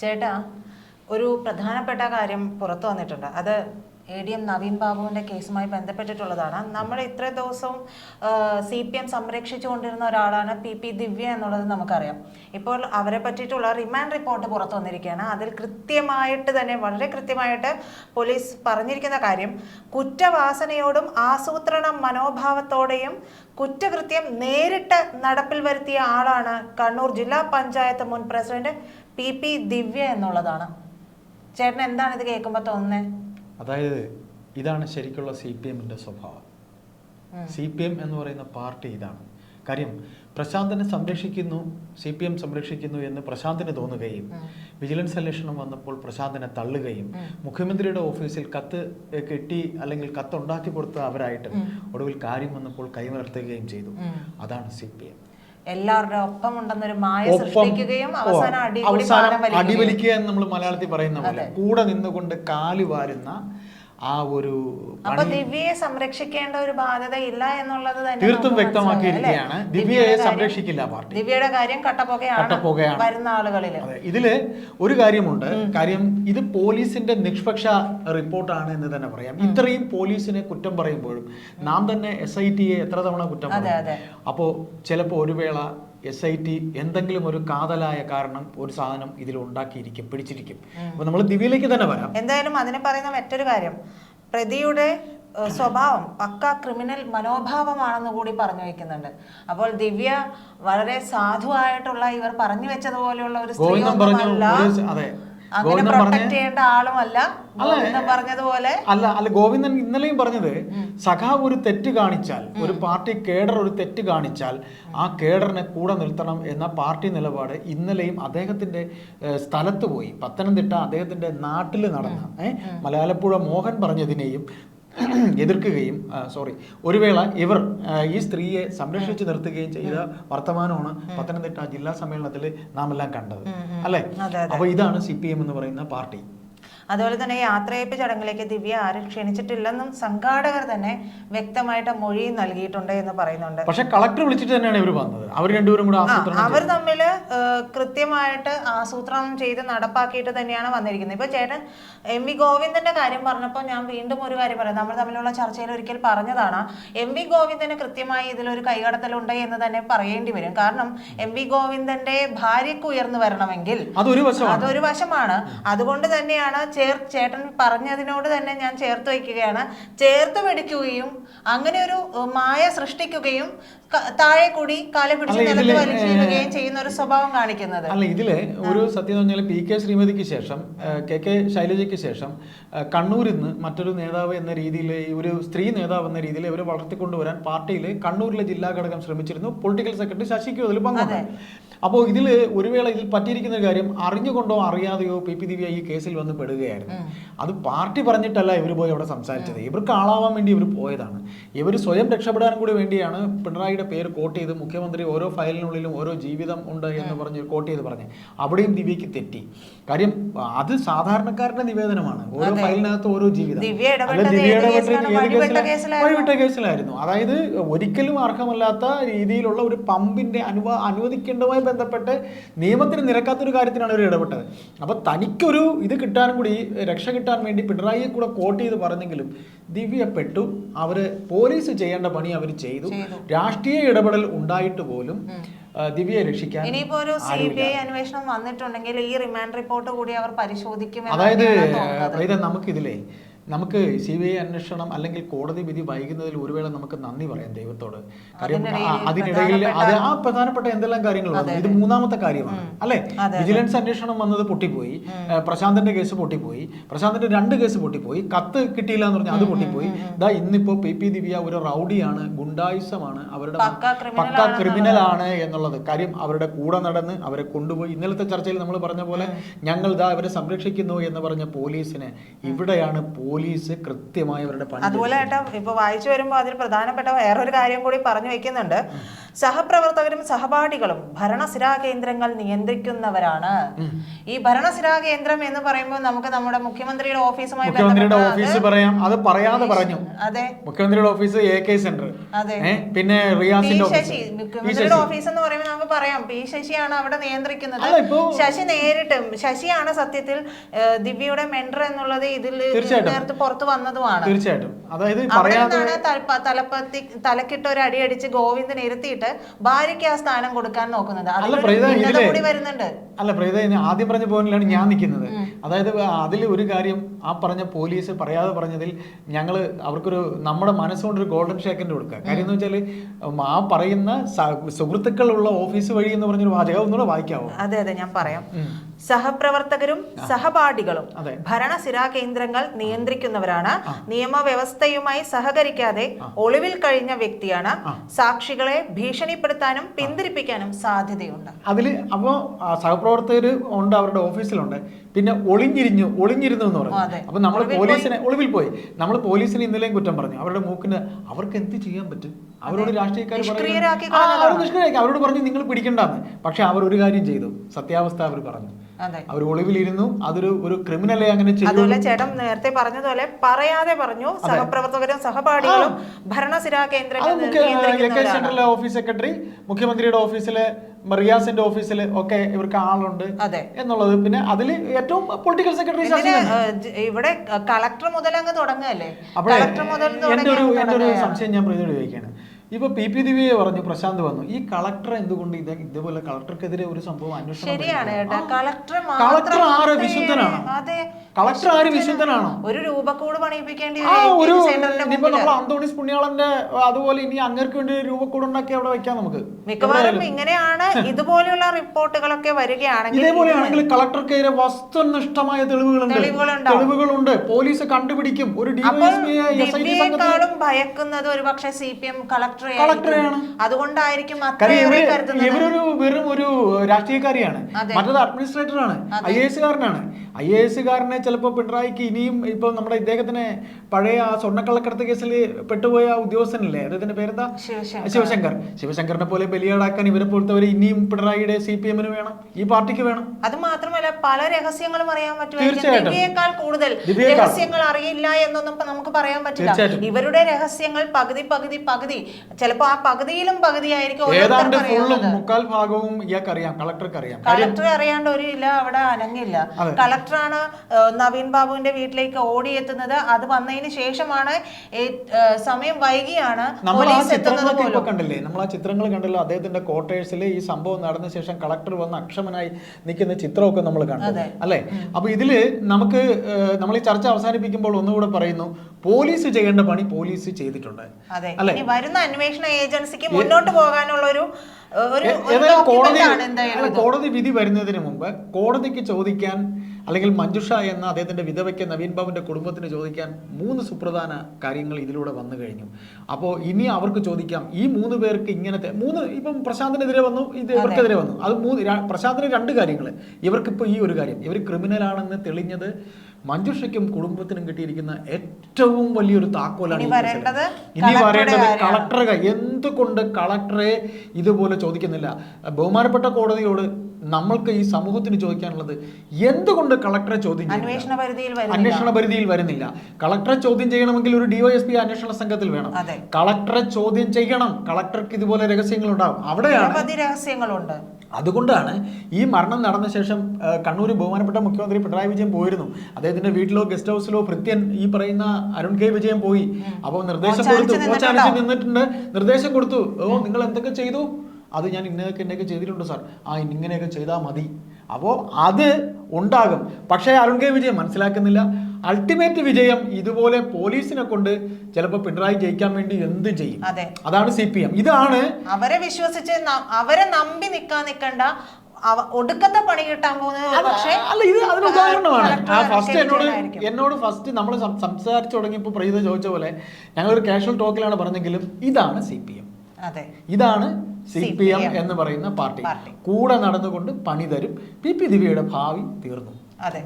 ചേട്ടാ ഒരു പ്രധാനപ്പെട്ട കാര്യം പുറത്തു വന്നിട്ടുണ്ട്. അത് എ ഡി എം നവീൻ ബാബുവിന്റെ കേസുമായി ബന്ധപ്പെട്ടിട്ടുള്ളതാണ്. നമ്മൾ ഇത്ര ദിവസവും സി പി എം സംരക്ഷിച്ചുകൊണ്ടിരുന്ന ഒരാളാണ് പി പി ദിവ്യ എന്നുള്ളത് നമുക്കറിയാം. ഇപ്പോൾ അവരെ പറ്റിയിട്ടുള്ള റിമാൻഡ് റിപ്പോർട്ട് പുറത്തു വന്നിരിക്കുകയാണ്. അതിൽ കൃത്യമായിട്ട് തന്നെ വളരെ കൃത്യമായിട്ട് പോലീസ് പറഞ്ഞിരിക്കുന്ന കാര്യം കുറ്റവാസനയോടും ആസൂത്രണ മനോഭാവത്തോടെയും കുറ്റകൃത്യം നേരിട്ട് നടപ്പിൽ വരുത്തിയ ആളാണ് കണ്ണൂർ ജില്ലാ പഞ്ചായത്ത് മുൻ പ്രസിഡന്റ് പി പി ദിവ്യ എന്നുള്ളതാണ്. ചേട്ടൻ എന്താണ് ഇത് കേൾക്കുമ്പോൾ തോന്നുന്നത് അതായത് ഇതാണ് ശരിക്കുള്ള സി പി എമ്മിന്റെ സ്വഭാവം. സി പി എം എന്ന് പറയുന്ന പാർട്ടി ഇതാണ്. കാര്യം പ്രശാന്തിനെ സംരക്ഷിക്കുന്നു സി പി എം സംരക്ഷിക്കുന്നു എന്ന് പ്രശാന്തിന് തോന്നുകയും വിജിലൻസ് അന്വേഷണം വന്നപ്പോൾ പ്രശാന്തിനെ തള്ളുകയും മുഖ്യമന്ത്രിയുടെ ഓഫീസിൽ കത്ത് കെട്ടി അല്ലെങ്കിൽ കത്ത് ഉണ്ടാക്കി കൊടുത്ത അവരായിട്ട് ഒടുവിൽ കാര്യം വന്നപ്പോൾ കൈമലർത്തുകയും ചെയ്തു. അതാണ് സി പി എം. എല്ലാവരുടെ ഒപ്പം ഉണ്ടെന്നൊരു മായ സൃഷ്ടിക്കുകയും അവസാനം അടിവലിക്കുക എന്ന് നമ്മൾ മലയാളത്തിൽ പറയുന്ന പോലെ കൂടെ നിന്നുകൊണ്ട് കാൽ വാരുന്ന ആ ഒരു ദിവ്യയെ സംരക്ഷിക്കേണ്ട ഒരു ബാധ്യത ഇല്ല എന്നുള്ളത് തന്നെ തീർത്തും വ്യക്തമാക്കിയിരിക്കുകയാണ്. ദിവ്യയെ സംരക്ഷിക്കില്ല പാർട്ടി. ദിവ്യയുടെ കാര്യം കട്ടപ്പുകയാണ് കട്ടപ്പോകയാണ്. വരുന്ന ആളുകളിൽ ഇതിൽ ഒരു കാര്യമുണ്ട്. കാര്യം ഇത് പോലീസിന്റെ നിഷ്പക്ഷ റിപ്പോർട്ടാണ് എന്ന് തന്നെ പറയാം. ഇത്രയും പോലീസിനെ കുറ്റം പറയുമ്പോഴും നാം തന്നെ എസ് ഐ ടിയെ എത്ര തവണ കുറ്റം. അപ്പോ ചിലപ്പോ ഒരു വേള എസ് ഐ ടി എന്തെങ്കിലും ഒരു കാതലായ കാരണം ഒരു സാധനം ഇതിൽ ഉണ്ടാക്കിയിരിക്കും പിടിച്ചിരിക്കും. അപ്പൊ നമ്മൾ ദിവ്യയിലേക്ക് തന്നെ വരാം. എന്തായാലും അതിനെ പറയുന്ന മറ്റൊരു കാര്യം. പ്രതിയുടെ സ്വഭാവം പക്ക ക്രിമിനൽ മനോഭാവമാണെന്ന് കൂടി പറഞ്ഞു വെക്കുന്നുണ്ട്. അപ്പോൾ ദിവ്യ വളരെ സാധുവായിട്ടുള്ള ഇവർ പറഞ്ഞു വെച്ചതുപോലെയുള്ള ഒരു സ്ത്രീ അങ്ങനെ പ്രൊട്ടക്ട് ചെയ്യേണ്ട ആളുമല്ല. ഗോവിന്ദൻ പറഞ്ഞതുപോലെ അല്ല അല്ല ഗോവിന്ദൻ ഇന്നലെയും പറഞ്ഞത് സഖാവ് ഒരു തെറ്റ് കാണിച്ചാൽ ഒരു പാർട്ടി കേഡർ ഒരു തെറ്റ് കാണിച്ചാൽ ആ കേഡറിനെ കൂടെ നിർത്തണം എന്ന പാർട്ടി നിലപാട് ഇന്നലെയും അദ്ദേഹത്തിന്റെ സ്ഥലത്ത് പോയി. പത്തനംതിട്ട അദ്ദേഹത്തിന്റെ നാട്ടിൽ നടന്ന ഏഹ്, മലയാളപ്പുഴ മോഹൻ പറഞ്ഞതിനെയും എതിർക്കുകയും സോറി ഒരു വേള ഇവർ ഈ സ്ത്രീയെ സംരക്ഷിച്ചു നിർത്തുകയും ചെയ്ത വർത്തമാനമാണ് പത്തനംതിട്ട ജില്ലാ സമ്മേളനത്തിൽ നാം എല്ലാം കണ്ടത് അല്ലേ? അപ്പൊ ഇതാണ് സി പി എം എന്ന് പറയുന്ന പാർട്ടി. അതുപോലെ തന്നെ യാത്രയപ്പ് ചടങ്ങിലേക്ക് ദിവ്യ ആരും ക്ഷണിച്ചിട്ടില്ലെന്നും സംഘാടകർ തന്നെ വ്യക്തമായിട്ട് മൊഴി നൽകിയിട്ടുണ്ട് എന്ന് പറയുന്നുണ്ട്. പക്ഷെ കളക്ടർ വിളിച്ചിട്ട് തന്നെയാണ് ഇവർ വന്നത്. അവർ രണ്ടുപേരും കൂടെ അവർ തമ്മിൽ കൃത്യമായിട്ട് ആസൂത്രണം ചെയ്ത് നടപ്പാക്കിയിട്ട് തന്നെയാണ് വന്നിരിക്കുന്നത്. ഇപ്പൊ ചേട്ടൻ എം വി ഗോവിന്ദന്റെ കാര്യം പറഞ്ഞപ്പോൾ ഞാൻ വീണ്ടും ഒരു കാര്യം പറയാം. നമ്മൾ തമ്മിലുള്ള ചർച്ചയിൽ ഒരിക്കൽ പറഞ്ഞതാണ് എം വി ഗോവിന്ദന് കൃത്യമായി ഇതിലൊരു കൈകടത്തലുണ്ട് എന്ന് തന്നെ പറയേണ്ടി വരും. കാരണം എം വി ഗോവിന്ദന്റെ ഭാര്യയ്ക്ക് ഉയർന്നു വരണമെങ്കിൽ അതൊരു വശമാണ്. അതുകൊണ്ട് തന്നെയാണ് ചേർ ചേട്ടൻ പറഞ്ഞതിനോട് തന്നെ ഞാൻ ചേർത്ത് വയ്ക്കുകയാണ്. ചേർത്ത് പിടിക്കുകയും അങ്ങനെ ഒരു മായ സൃഷ്ടിക്കുകയും താഴെ കൂടി കാല പിടിച്ച് നിലത്ത് ചെയ്യുന്ന ഒരു സ്വഭാവം കാണിക്കുന്നത്. അല്ല ഇതിൽ ഒരു സത്യം പറഞ്ഞാൽ പി കെ ശ്രീമതിക്ക് ശേഷം കെ കെ ശൈലജയ്ക്ക് ശേഷം കണ്ണൂരിൽ നിന്ന് മറ്റൊരു നേതാവ് എന്ന രീതിയിൽ ഒരു സ്ത്രീ നേതാവ് എന്ന രീതിയിൽ ഇവരെ വളർത്തിക്കൊണ്ടുവരാൻ പാർട്ടിയിൽ കണ്ണൂരിലെ ജില്ലാ ഘടകം ശ്രമിച്ചിരുന്നു. പൊളിറ്റിക്കൽ സെക്രട്ടറി ശശിക്കും അതിൽ പങ്കുണ്ട്. അപ്പോൾ ഇതിൽ ഒരു വേള ഇതിൽ പറ്റിയിരിക്കുന്ന കാര്യം അറിഞ്ഞുകൊണ്ടോ അറിയാതെയോ പി പി ദിവ്യ ഈ കേസിൽ വന്ന് പെടുകയായിരുന്നു. അത് പാർട്ടി പറഞ്ഞിട്ടല്ല ഇവർ പോയി അവിടെ സംസാരിച്ചത്. ഇവർക്ക് ആളാവാൻ വേണ്ടി ഇവർ പോയതാണ്. ഇവർ സ്വയം രക്ഷപ്പെടാൻ കൂടി വേണ്ടിയാണ് പിണറായിയുടെ പേര് കോട്ട് ചെയ്ത് മുഖ്യമന്ത്രി ഓരോ ഫയലിനുള്ളിലും ഓരോ ജീവിതം ഉണ്ട് എന്ന് പറഞ്ഞ് കോട്ട് ചെയ്ത് പറഞ്ഞ്. അവിടെയും ദിവ്യക്ക് തെറ്റി. കാര്യം അത് സാധാരണക്കാരുടെ നിവേദനമാണ്. ഓരോ ഫയലിനകത്ത് ഓരോ ജീവിതം. വഴിവിട്ട കേസിലായിരുന്നു. അതായത് ഒരിക്കലും അർഹമല്ലാത്ത രീതിയിലുള്ള ഒരു പമ്പിന്റെ അനുവ അനുവദിക്കേണ്ടതുമായി ബന്ധപ്പെട്ട് നിയമത്തിന് നിരക്കാത്തൊരു കാര്യത്തിനാണ് അവർ ഇടപെട്ടത്. അപ്പോൾ തനിക്കൊരു ഇത് കിട്ടാനും കൂടി രക്ഷ കിട്ടാൻ വേണ്ടി പിണറായിയെ കൂടെ കോട്ട് ചെയ്ത് പറഞ്ഞെങ്കിലും ദിവ്യപ്പെട്ടു പെട്ടു. അവർ പോലീസ് ചെയ്യേണ്ട പണി അവർ ചെയ്തു. രാഷ്ട്രീയ ഇടപെടൽ ഉണ്ടായിട്ട് പോലും ദിവ്യയെ രക്ഷിക്കാൻ ഇനിയിപ്പോ ഒരു സി ബി ഐ അന്വേഷണം വന്നിട്ടുണ്ടെങ്കിൽ ഈ റിമാൻഡ് റിപ്പോർട്ട് കൂടി അവർ പരിശോധിക്കും അതായത് നമുക്ക് തോന്നുന്നത്. നമുക്ക് സി ബി ഐ അന്വേഷണം അല്ലെങ്കിൽ കോടതി വിധി വൈകുന്നതിൽ ഒരു വേള നമുക്ക് നന്ദി പറയാം ദൈവത്തോട്. കാര്യം അതിനിടയിൽ അത് ആ പ്രധാനപ്പെട്ട എന്തെല്ലാം കാര്യങ്ങൾ വന്നു? ഇത് മൂന്നാമത്തെ കാര്യമാണ്. അല്ലെ? വിജിലൻസ് അന്വേഷണം വന്നത് പൊട്ടിപ്പോയി. പ്രശാന്തിന്റെ കേസ് പൊട്ടിപ്പോയി. പ്രശാന്തിന്റെ രണ്ട് കേസ് പൊട്ടിപ്പോയി. കത്ത് കിട്ടിയില്ല എന്ന് പറഞ്ഞാൽ അത് പൊട്ടിപ്പോയി. ഇതാ ഇന്നിപ്പോ പി. പി. ദിവ്യ ഒരു റൗഡിയാണ് ഗുണ്ടായുസമാണ് അവരുടെ പക്ക ക്രിമിനൽ ആണ് എന്നുള്ളത്. കാര്യം അവരുടെ കൂടെ നടന്ന് അവരെ കൊണ്ടുപോയി. ഇന്നലത്തെ ചർച്ചയിൽ നമ്മൾ പറഞ്ഞ പോലെ ഞങ്ങൾ ഇതാ അവരെ സംരക്ഷിക്കുന്നു എന്ന് പറഞ്ഞ പോലീസിനെ ഇവിടെയാണ് പോലീസ് പോലീസ് കൃത്യമായി അവരുടെ പണി അതുപോലെ ഏട്ടാ ഇപ്പൊ വായിച്ചു വരുമ്പോൾ അതിൽ പ്രധാനപ്പെട്ട വേറൊരു കാര്യം കൂടി പറഞ്ഞു വെക്കുന്നുണ്ട്. സഹപ്രവർത്തകരും സഹപാഠികളും ഭരണസിരാ കേന്ദ്രങ്ങൾ നിയന്ത്രിക്കുന്നവരാണ് ഈ ഭരണസിരാ കേന്ദ്രം എന്ന് പറയുമ്പോൾ നമുക്ക് നമ്മുടെ മുഖ്യമന്ത്രിയുടെ ഓഫീസുമായി മുഖ്യമന്ത്രിയുടെ ഓഫീസ് പറയാം. അത് പറയാതെ പറഞ്ഞു. അതെ. മുഖ്യമന്ത്രിയുടെ ഓഫീസ് എ കെ സെന്റർ. അതെ. പിന്നെ റിയാസിന്റെ ശശി മുഖ്യമന്ത്രിയുടെ ഓഫീസ് എന്ന് പറയുമ്പോൾ നമുക്ക് പറയാം. പി ശശിയാണ് അവിടെ നിയന്ത്രിക്കുന്നത്. ശശി നേരിട്ടും ശശിയാണ് സത്യത്തിൽ ദിവ്യയുടെ മെന്റർ എന്നുള്ളത് ഇതിൽ തീർച്ചയായിട്ടും. പുറത്ത് വന്നതുമാണ്. തീർച്ചയായിട്ടും. അതായത് പറയാതെ തലപ്പത്തി തലക്കിട്ട് ഒരു അടിയടിച്ച് ഗോവിന്ദൻ ഇരുത്തിയിട്ട് ഭാര്യയ്ക്ക് ആ സ്ഥാനം കൊടുക്കാൻ നോക്കുന്നത്. കൂടി വരുന്നുണ്ട്. അല്ല പ്രീത ആദ്യം പറഞ്ഞ പോയിന്റിലാണ് ഞാൻ നിൽക്കുന്നത്. അതായത് അതിൽ ഒരു കാര്യം ആ പറഞ്ഞ പോലീസ് പറയാതെ പറഞ്ഞതിൽ ഞങ്ങൾ അവർക്കൊരു നമ്മുടെ മനസ്സുകൊണ്ട് ഒരു ഗോൾഡൻ ഷേക്കൻഡ് കൊടുക്കുക കാര്യം എന്ന് വെച്ചാൽ ആ പറയുന്ന സുഹൃത്തുക്കളുള്ള ഓഫീസ് വഴി എന്ന് പറഞ്ഞൊരു വാചകം ഒന്നുകൂടെ വായിക്കാവോ? അതെ അതെ ഞാൻ പറയാം. സഹപ്രവർത്തകരും സഹപാഠികളും ഭരണ ഭരണസിരാ കേന്ദ്രങ്ങൾ നിയന്ത്രിക്കുന്നവരാണ്. നിയമവ്യവസ്ഥയുമായി സഹകരിക്കാതെ ഒളിവിൽ കഴിഞ്ഞ വ്യക്തിയാണ്. സാക്ഷികളെ ഭീഷണിപ്പെടുത്താനും പിന്തിരിപ്പിക്കാനും സാധ്യതയുണ്ട്. അതിൽ അപ്പോൾ സഹപ്രവർത്തകർ ഉണ്ട് അവരുടെ ഓഫീസിലുണ്ട്. പിന്നെ ഒളിഞ്ഞിരിഞ്ഞു ഒളിഞ്ഞിരുന്നു എന്ന് പറഞ്ഞു. അപ്പൊ നമ്മൾ പോലീസിനെ ഒളിവിൽ പോയി. നമ്മൾ പോലീസിനെ ഇന്നലെയും കുറ്റം പറഞ്ഞു. അവരുടെ മൂക്കിന് അവർക്ക് എന്ത് ചെയ്യാൻ പറ്റും? അവരോട് രാഷ്ട്രീയക്കാർ നിഷ്ക്രിയരാക്കി. അവരോട് പറഞ്ഞു നിങ്ങൾ പിടിക്കണ്ടെന്ന്. പക്ഷെ അവർ ഒരു കാര്യം ചെയ്തു. സത്യാവസ്ഥ അവർ പറഞ്ഞു. അവർ ഒളിവിലിരുന്നു അതൊരു ഒരു ക്രിമിനലെ അങ്ങനെ അതുപോലെ ചേട്ടൻ നേരത്തെ പറഞ്ഞതുപോലെ പറയാതെ പറഞ്ഞു സഹപ്രവർത്തകരും സഹപാഠികളും ഭരണസിരാ കേന്ദ്ര കേന്ദ്രങ്ങൾ മുഖ്യ എ കെ നിയന്ത്രിക്കുന്നവരാണ് സെന്ററിലെ ഓഫീസ് സെക്രട്ടറി മുഖ്യമന്ത്രിയുടെ ഓഫീസിലെ മറിയാസിന്റെ ഓഫീസിൽ ഒക്കെ ഇവർക്ക് ആളുണ്ട് അതെ. എന്നുള്ളത്. പിന്നെ അതിൽ ഏറ്റവും പൊളിറ്റിക്കൽ സെക്രട്ടറി ഇവിടെ കളക്ടർ മുതൽ അങ്ങ് തുടങ്ങുകയല്ലേ? കളക്ടർ മുതൽ ഒരു സംശയം ഞാൻ പ്രതിയോട് ചോദിക്കുകയാണ് ഇപ്പൊ പി പി ദിവ്യയെ പറഞ്ഞു പ്രശാന്ത് വന്നു. ഈ കളക്ടർ എന്തുകൊണ്ട് ഇത് ഇതുപോലെ കളക്ടർക്കെതിരെ ഒരു സംഭവം അന്വേഷണം ശരിയാണ് കളക്ടർ കളക്ടർ ആര് വിശുദ്ധനാണോ? അതെ. കളക്ടർ ആര് വിശുദ്ധനാണോ. ഒരു രൂപക്കൂട് പണിയിപ്പിക്കേണ്ടി ആ വരും. ഒരു സെന്ററിന്റെ ഇനിയിപ്പോ മുമ്പിൽ. നമ്മൾ അന്തോണിസ് പുണ്യാളന്റെ അതുപോലെ ഇനി അങ്ങേർക്ക് വേണ്ടി ഒരു രൂപക്കൂട് ഉണ്ടാക്കി അവിടെ വെക്കാം നമുക്ക്. മിക്കവാറും ഇങ്ങനെയാണ് ഇതുപോലെയുള്ള റിപ്പോർട്ടുകളൊക്കെ വരികയാണെങ്കിൽ ഇതേപോലെയാണെങ്കിൽ കളക്ടർക്കെതിരെ വസ്തുനിഷ്ഠമായ തെളിവുകളുണ്ട്. തെളിവുകളുണ്ടാവും. തെളിവുകളുണ്ട്. പോലീസ് കണ്ടുപിടിക്കും. ഒരു അപ്പോൾ എസ് ഐ ടി സംഘത്തിൽ ദിവ്യയെക്കാളും ഭയക്കുന്നത് സി പി എം കളക്ടറെ കളക്ടറെയാണ്. അതുകൊണ്ടായിരിക്കും ഇവരൊരു വെറും ഒരു രാഷ്ട്രീയക്കാരിയാണ്. മറ്റത് അഡ്മിനിസ്ട്രേറ്റർ ആണ് ഐ എ എസ്സുകാരനാണ് ഐ എ എസ്സുകാരനെ ചിലപ്പോൾ പിണറായിക്ക് ഇനിയും ഇപ്പൊ നമ്മുടെ ഇദ്ദേഹത്തിന് പഴയ ആ സ്വർണക്കള്ളക്കടത്ത് കേസിൽ പെട്ടുപോയ ഉദ്യോഗസ്ഥനല്ലേ? അദ്ദേഹത്തിന്റെ പേരെന്താ? ശിവശങ്കർ. ശിവശങ്കറിനെ പോലെ ബലിയാടാക്കാൻ ഇവരെ പോലത്തെ ഇനിയും പിണറായിയുടെ സി പി എമ്മിന് വേണം. ഈ പാർട്ടിക്ക് വേണം. അത് മാത്രമല്ല പല രഹസ്യങ്ങളും അറിയാൻ പറ്റും. കൂടുതൽ രഹസ്യങ്ങൾ അറിയില്ല എന്നൊന്നും നമുക്ക് പറയാൻ പറ്റില്ല. ഇവരുടെ രഹസ്യങ്ങൾ പകുതി പകുതി പകുതി. ചിലപ്പോ ആ പകുതിയിലും പകുതിയായിരിക്കും ഏതാണ്ട് ഫുള്ളും മുക്കാൽ ഭാഗവും ഇയാൾക്ക് അറിയാം കളക്ടർക്ക് അറിയാം കളക്ടർ അറിയാണ്ട് ഒരു ഇല്ല അവിടെ അനങ്ങില്ല. കളക്ടറാണ് നവീൻ ബാബുവിന്റെ വീട്ടിലേക്ക് ഓടിയെത്തുന്നത്. അത് വന്നതിന് ശേഷമാണ് സമയം വൈകിയാണ് പോലീസ് എത്തുന്നത് പോലും. കണ്ടില്ലേ? നമ്മൾ ആ ചിത്രങ്ങൾ കണ്ടല്ലോ അദ്ദേഹത്തിന്റെ ക്വാർട്ടേഴ്സിൽ ഈ സംഭവം നടന്ന ശേഷം കളക്ടർ വന്ന് അക്ഷമനായി നിൽക്കുന്ന ചിത്രമൊക്കെ നമ്മൾ കണ്ടു അല്ലെ? അപ്പൊ ഇതിൽ നമുക്ക് നമ്മൾ ഈ ചർച്ച അവസാനിപ്പിക്കുമ്പോൾ ഒന്നുകൂടെ പറയുന്നു പോലീസ് ചെയ്യേണ്ട പണി പോലീസ് ചെയ്തിട്ടുണ്ട് അല്ലേ? വരുന്ന അന്വേഷണ ഏജൻസിക്ക് മുന്നോട്ട് പോകാനുള്ള ഒരു കോടതി വിധി വരുന്നതിന് മുമ്പ് കോടതിക്ക് ചോദിക്കാൻ അല്ലെങ്കിൽ മഞ്ജുഷ എന്ന അദ്ദേഹത്തിന്റെ വിധവയ്ക്ക് നവീൻ ബാബുവിന്റെ കുടുംബത്തിന് ചോദിക്കാൻ മൂന്ന് സുപ്രധാന കാര്യങ്ങൾ ഇതിലൂടെ വന്നു കഴിഞ്ഞു. അപ്പോൾ ഇനി അവർക്ക് ചോദിക്കാം ഈ മൂന്ന് പേർക്ക് ഇങ്ങനത്തെ മൂന്ന് ഇപ്പം പ്രശാന്തിനെതിരെ വന്നു ഇത് ഇവർക്കെതിരെ വന്നു. അത് മൂന്ന് പ്രശാന്തിന് രണ്ട് കാര്യങ്ങൾ ഇവർക്കിപ്പോൾ ഈ ഒരു കാര്യം ഇവർ ക്രിമിനൽ ആണെന്ന് തെളിഞ്ഞത് മഞ്ജുഷയ്ക്കും കുടുംബത്തിനും കിട്ടിയിരിക്കുന്ന ഏറ്റവും വലിയൊരു താക്കോലാണ് ഇനി പറയേണ്ടത് വരേണ്ടത്. കളക്ടർ കളക്ടറെ എന്തുകൊണ്ട് കളക്ടറെ ഇതുപോലെ ചോദിക്കുന്നില്ല? ബഹുമാനപ്പെട്ട കോടതിയോട് നമ്മൾക്ക് ഈ സമൂഹത്തിന് ചോദിക്കാനുള്ളത് എന്തുകൊണ്ട് കളക്ടറെ ചോദ്യം? അന്വേഷണ പരിധിയിൽ വരുന്നില്ല. കളക്ടറെ ചോദ്യം ചെയ്യണമെങ്കിൽ ഒരു ഡിവൈഎസ്പി അന്വേഷണ സംഘത്തിൽ വേണം. കളക്ടറെ ചോദ്യം ചെയ്യണം. കളക്ടർക്ക് ഇതുപോലെ രഹസ്യങ്ങൾ ഉണ്ടാവും അവിടെയാണ് രഹസ്യങ്ങളുണ്ട്. അതുകൊണ്ടാണ് ഈ മരണം നടന്ന ശേഷം കണ്ണൂർ ബഹുമാനപ്പെട്ട മുഖ്യമന്ത്രി പിണറായി വിജയൻ പോയിരുന്നു. അദ്ദേഹത്തിന്റെ വീട്ടിലോ ഗസ്റ്റ് ഹൗസിലോ ഭൃത്യൻ ഈ പറയുന്ന അരുൺ കെ വിജയൻ പോയി. അപ്പോൾ നിർദ്ദേശം കൊടുത്തു ഓച്ചാനിച്ച് നിന്നിട്ടുണ്ട്. നിർദ്ദേശം കൊടുത്തു. ഓ നിങ്ങൾ എന്തൊക്കെ ചെയ്തു? അത് ഞാൻ ഇന്നതൊക്കെ എന്നൊക്കെ ചെയ്തിട്ടുണ്ട് സാർ. ആ ഇങ്ങനെയൊക്കെ ചെയ്താൽ മതി. അപ്പോൾ അത് ഉണ്ടാകും. പക്ഷേ അരുൺ കെ വിജയൻ മനസ്സിലാക്കുന്നില്ല. അൾട്ടിമേറ്റ് വിജയം ഇതുപോലെ പോലീസിനെ കൊണ്ട് ചിലപ്പോൾ പിണറായി ജയിക്കാൻ വേണ്ടി എന്തും ചെയ്യും. അതെ. അതാണ് സി പി എം. ഇതാണ് അവരെ വിശ്വസിച്ച് അവരെ നമ്പി നിക്കാൻ നിക്കണ്ട. ഒടുക്കത്തെ പണി കിട്ടാൻ പോകുന്നത് പക്ഷേ അല്ല ഇത് അതിന് ഉദാഹരണമാണ്. ആ ഫസ്റ്റ് എന്നോട് എന്നോട് ഫസ്റ്റ് നമ്മൾ സംസാരിച്ചു തുടങ്ങിയപ്പോൾ പ്രീത ചോദിച്ച പോലെ ഞങ്ങളൊരു കാഷ്വൽ ടോക്കിലാണ് പറഞ്ഞെങ്കിലും ഇതാണ് സി പി എം. ഇതാണ് സി പി എം. എന്ന് പറയുന്ന പാർട്ടി. പാർട്ടി. കൂടെ നടന്നുകൊണ്ട് പണി തരും. പി പി ദിവ്യയുടെ ഭാവി തീർന്നു. അതെ.